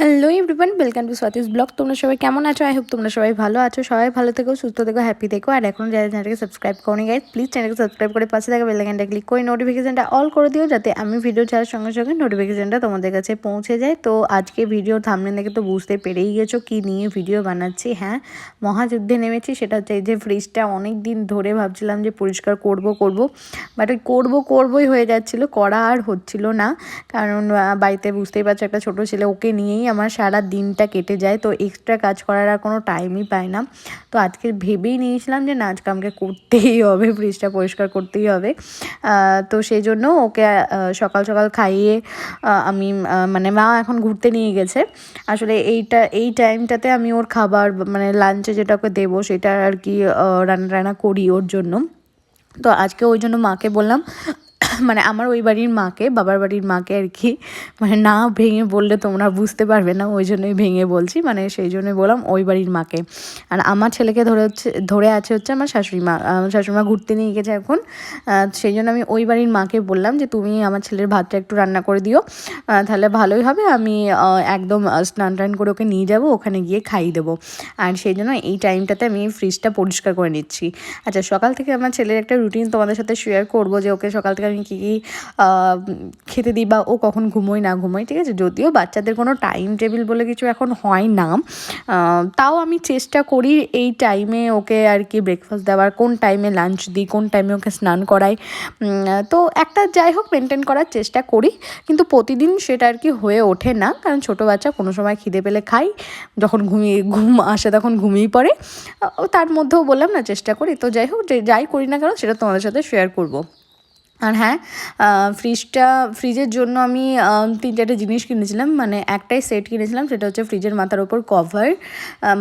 Hello everyone welcome to Swati's blog তোমরা সবাই কেমন আছো? আই হোপ তোমরা সবাই ভালো আছো। সবাই ভালো থেকো, সুস্থ থেকো হ্যাপি থেকো। আর এখন যারা চ্যানেলকে সাবস্ক্রাইব করনি গাইজ প্লিজ চ্যানেলকে সাবস্ক্রাইব করে পাশে থাকা বেলাইকানটা ক্লিক করে নোটিফিকেশানটা অল করে দিও, যাতে আমি ভিডিও ছাড়ার সঙ্গে সঙ্গে নোটিফিকেশানটা তোমাদের কাছে পৌঁছে যায়। তো আজকে ভিডিও থামলে দেখে তো বুঝতে পেরেই গেছো কী নিয়ে ভিডিও বানাচ্ছি হ্যাঁ? মহাযুদ্ধে নেমেছি, সেটা হচ্ছে এই যে ফ্রিজটা অনেক দিন ধরে ভাবছিলাম যে পরিষ্কার করব করব। বাট ওই করব, করবোই হয়ে যাচ্ছিল, করা আর হচ্ছিল না। কারণ বাড়িতে বুঝতেই পারছ, একটা ছোটো ছেলে ওকে নিয়েই আমার সারা দিনটা কেটে যায়, তো এক্সট্রা কাজ করার আর কোনো টাইমই পাই না। তো আজকে ভেবেই নিয়েছিলাম যে না, আজকে আমাকে করতেই হবে ফ্রিজটা পরিষ্কার করতেই হবে। তো সেই জন্য ওকে সকাল সকাল খাইয়ে আমি মানে মা এখন ঘুরতে নিয়ে গেছে। আসলে এইটা, এই টাইমটাতে আমি ওর খাবার মানে লাঞ্চে যেটা ওকে দেবো, সেটা আর কি রান্না রান্না করি ওর জন্য। তো আজকে ওই জন্য মাকে বললাম মানে আমার ওই বাড়ির মাকে, বাবার বাড়ির মাকে আর কি মানে না ভেঙে বললে তোমরা বুঝতে পারবে না, ওই জন্যই ভেঙে বলছি মানে সেই জন্যই বললাম ওই বাড়ির মাকে। আর আমার ছেলেকে ধরে হচ্ছে, ধরে আছে হচ্ছে আমার শাশুড়ি মা আমার শাশুড়ি মা ঘুরতে নিয়ে গেছে এখন সেই জন্য আমি ওই বাড়ির মাকে বললাম যে তুমি আমার ছেলের ভাতটা একটু রান্না করে দিও তাহলে ভালোই হবে, আমি একদম স্নান টান করে ওকে নিয়ে যাব, ওখানে গিয়ে খাইয়ে দেবো। আর সেই জন্য এই টাইমটাতে আমি ফ্রিজটা পরিষ্কার করে নিচ্ছি। আচ্ছা সকাল থেকে আমার ছেলের একটা রুটিন তোমাদের সাথে শেয়ার করব যে ওকে সকাল থেকে আমি কী খেতে দিই বা ও কখন ঘুমোয় না ঘুমোয়, ঠিক আছে? যদিও বাচ্চাদের কোনো টাইম টেবিল বলে কিছু এখন হয় না। তাও আমি চেষ্টা করি এই টাইমে ওকে আর কি ব্রেকফাস্ট দেওয়ার, কোন টাইমে লাঞ্চ দিই, কোন টাইমে ওকে স্নান করাই। তো একটা যাই হোক মেনটেন করার চেষ্টা করি, কিন্তু প্রতিদিন সেটা আর কি হয়ে ওঠে না, কারণ ছোটো বাচ্চা কোনো সময় খিদে পেলে খাই, যখন ঘুমিয়ে, ঘুম আসে তখন ঘুমিয়ে পড়ে। তার মধ্যেও বললাম না, চেষ্টা করি। তো যাই হোক যাই করি না কেন, সেটা তোমাদের সাথে শেয়ার করব। আর হ্যাঁ ফ্রিজটা ফ্রিজের জন্য আমি তিন চারটে জিনিস কিনেছিলাম। মানে একটাই সেট কিনেছিলাম, সেটা হচ্ছে ফ্রিজের মাথার ওপর কভার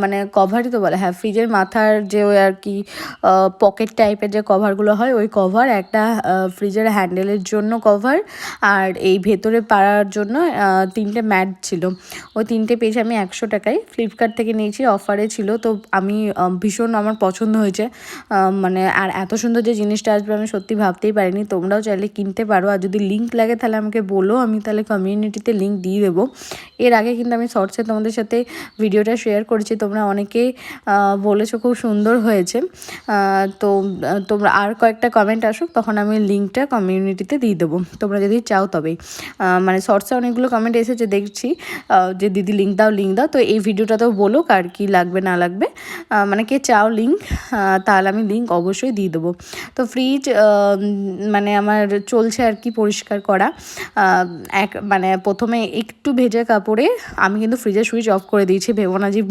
মানে কভারই তো বলে হ্যাঁ ফ্রিজের মাথার যে ওই আর কি পকেট টাইপের যে কভারগুলো হয়, ওই কভার একটা ফ্রিজের হ্যান্ডেলের জন্য কভার আর এই ভেতরে পাড়ার জন্য তিনটে ম্যাট ছিল। ওই তিনটে পেয়েছি আমি একশো টাকায়। ফ্লিপকার্ট থেকে নিয়েছি অফারে ছিল। তো আমি ভীষণ আমার পছন্দ হয়েছে। মানে আর এত সুন্দর যে জিনিসটা আসবে, আমি সত্যি ভাবতেই পারিনি। তো তোমরাও চাইলে কিনতে পারো। আর যদি লিঙ্ক লাগে, তাহলে আমাকে বলো। আমি তাহলে কমিউনিটিতে লিঙ্ক দিয়ে দেবো। এর আগে কিন্তু আমি শর্টসে তোমাদের সাথে ভিডিওটা শেয়ার করেছি। তোমরা অনেকে বলেছ খুব সুন্দর হয়েছে। তো তোমরা আর কয়েকটা কমেন্ট আসুক, তখন আমি লিঙ্কটা কমিউনিটিতে দিয়ে দেবো। তোমরা যদি চাও তবেই মানে শর্টসে অনেকগুলো কমেন্ট এসেছে, দেখছি। যে দিদি লিঙ্ক দাও লিঙ্ক দাও। তো এই ভিডিওটাতেও বলো কার কী লাগবে, না লাগবে। মানে কে চাও লিঙ্ক তাহলে আমি লিঙ্ক অবশ্যই দিয়ে দেবো। তো ফ্রিজ মানে আমার চলছে আর কি পরিষ্কার করা। এক মানে প্রথমে একটু ভেজা কাপড়ে আমি কিন্তু ফ্রিজের সুইচ অফ করে দিয়েছি। ভেবো না যে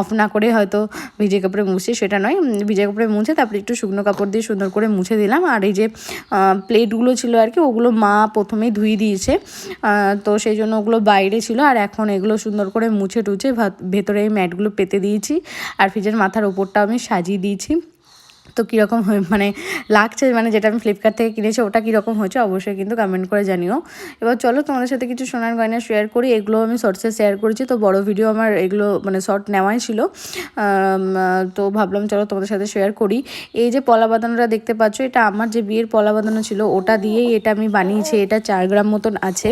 অফ না করে হয়তো ভিজে কাপড়ে মুছে, সেটা নয়। ভিজে কাপড়ে মুছে, তারপরে একটু শুকনো কাপড় দিয়ে সুন্দর করে মুছে দিলাম। আর এই যে প্লেটগুলো ছিল আর কি, ওগুলো মা প্রথমেই ধুয়ে দিয়েছে। তো সেই জন্য ওগুলো বাইরে ছিল। আর এখন এগুলো সুন্দর করে মুছে টুছে ভেতরে এই ম্যাটগুলো পেতে দিয়েছি। আর ফ্রিজের মাথার ওপরটা আমি সাজিয়ে দিয়েছি। তো কীরকম হয়ে মানে লাগছে মানে যেটা আমি ফ্লিপকার্ট থেকে কিনেছি, ওটা কীরকম হয়েছে অবশ্যই কিন্তু কমেন্ট করে জানিও। এবার চলো তোমাদের সাথে কিছু সোনার গয়না শেয়ার করি, এগুলো আমি শর্টসে শেয়ার করেছি, তো বড় ভিডিও আমার এগুলো মানে শর্ট নেওয়াই ছিল। তো ভাবলাম চলো তোমাদের সাথে শেয়ার করি। এই যে পলা বাঁধানোটা দেখতে পাচ্ছ, এটা আমার যে বিয়ের পলা বাঁধানো ছিল, ওটা দিয়েই এটা আমি বানিয়েছি, এটা চার গ্রাম মতন আছে।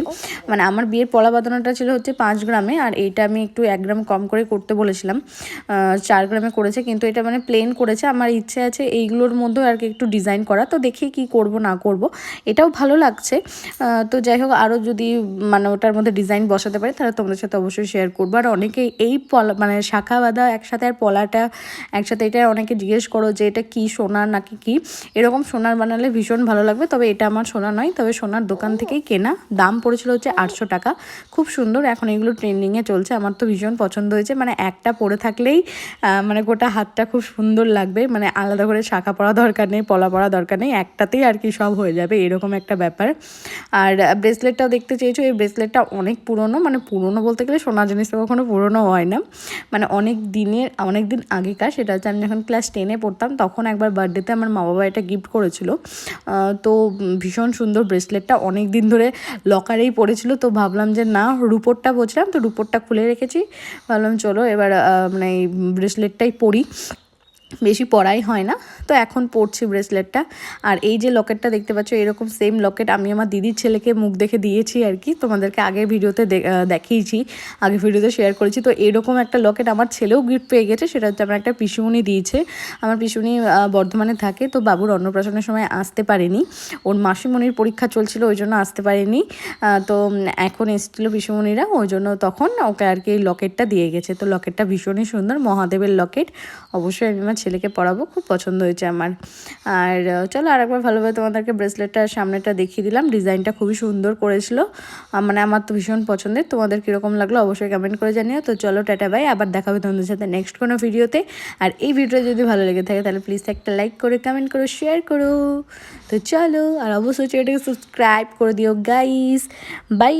মানে আমার বিয়ের পলা বাঁধানোটা ছিল হচ্ছে পাঁচ গ্রামে, আর এইটা আমি একটু এক গ্রাম কম করে করতে বলেছিলাম। চার গ্রামে করেছে, কিন্তু এটা মানে প্লেন করেছে, আমার ইচ্ছে আছে এইগুলোর মধ্যেও আর কি একটু ডিজাইন করা। তো দেখি কি করব না করব। এটাও ভালো লাগছে। তো যাই হোক আরও যদি মানে ওটার মধ্যে ডিজাইন বসাতে পারি তাহলে তোমাদের সাথে অবশ্যই শেয়ার করব। আর অনেকে এই পলা মানে শাখা বাঁধা একসাথে আর পলাটা একসাথে এটা অনেকে জিজ্ঞেস করো যে এটা কি সোনার নাকি কি? এরকম সোনার বানালে ভীষণ ভালো লাগবে তবে এটা আমার সোনা নয় তবে সোনার দোকান থেকেই কেনা। দাম পড়েছিল হচ্ছে আটশো টাকা। খুব সুন্দর এখন এগুলো ট্রেন্ডিংয়ে চলছে। আমার তো ভীষণ পছন্দ হয়েছে। মানে একটা পরে থাকলেই মানে গোটা হাতটা খুব সুন্দর লাগবে। মানে আলাদা করে শাখা পরা দরকার নেই, পলা পরা দরকার নেই, একটাতেই আর কি সব হয়ে যাবে, এরকম একটা ব্যাপার। আর ব্রেসলেটটাও দেখতে চেয়েছো, এই ব্রেসলেটটা অনেক পুরনো মানে পুরনো বলতে গেলে সোনা জিনিসটা কখনো পুরনো হয় না। মানে অনেক দিনের, অনেক দিন আগেকার, সেটা হচ্ছে আমি যখন ক্লাস টেনে পড়তাম, তখন একবার বার্থডেতে আমার মা বাবা এটা গিফট করেছিল। তো ভীষণ সুন্দর ব্রেসলেটটা অনেক দিন ধরে লকারেই পড়েছিল, তো ভাবলাম যে না, রুপোরটা বলছিলাম, তো রুপোরটা খুলে রেখেছি। ভাবলাম চলো এবার মানে এই ব্রেসলেটটাই পরি। বেশি পড়াই হয় না। তো এখন পড়ছি ব্রেসলেটটা আর এই যে লকেটটা দেখতে পাচ্ছ, এরকম সেম লকেট আমি আমার দিদির ছেলেকে মুখ দেখে দিয়েছি আর কি। তোমাদেরকে আগের ভিডিওতে দেখিয়েছি আগে ভিডিওতে শেয়ার করেছি। তো এরকম একটা লকেট আমার ছেলেও গিফট পেয়ে গেছে, সেটা হচ্ছে আমার একটা পিসুমনি দিয়েছে। আমার পিসুনি বর্ধমানে থাকে, তো বাবুর অন্নপ্রাশনের সময় আসতে পারেনি। ওর মাসিমণির পরীক্ষা চলছিল, ওই জন্য আসতে পারেনি। তো এখন এসেছিল পিসুমণিরা, ওই জন্য তখন ওকে আর কি লকেটটা দিয়ে গেছে। তো লকেটটা ভীষণই সুন্দর, মহাদেবের লকেট অবশ্যই আমি আমার ছেলেকে পরাবো খুব পছন্দ হয়েছে আমার। আর চলো আরেকবার ভালোভাবে তোমাদেরকে ব্রেসলেটটার সামনেটা দেখিয়ে দিলাম। ডিজাইনটা খুবই সুন্দর করেছিল। মানে আমার তো ভীষণ পছন্দের। তোমাদের কীরকম লাগল অবশ্যই কমেন্ট করে জানিও। তো চলো, টাটা বাই আবার দেখাবে তোমাদের সাথে নেক্সট কোনো ভিডিওতে আর এই ভিডিওটা যদি ভালো লেগে থাকে, তাহলে প্লিজ একটা লাইক করে কমেন্ট করো শেয়ার করো। তো চলো, আর অবশ্যই চ্যানেলটাকে সাবস্ক্রাইব করে দিও গাইস বাই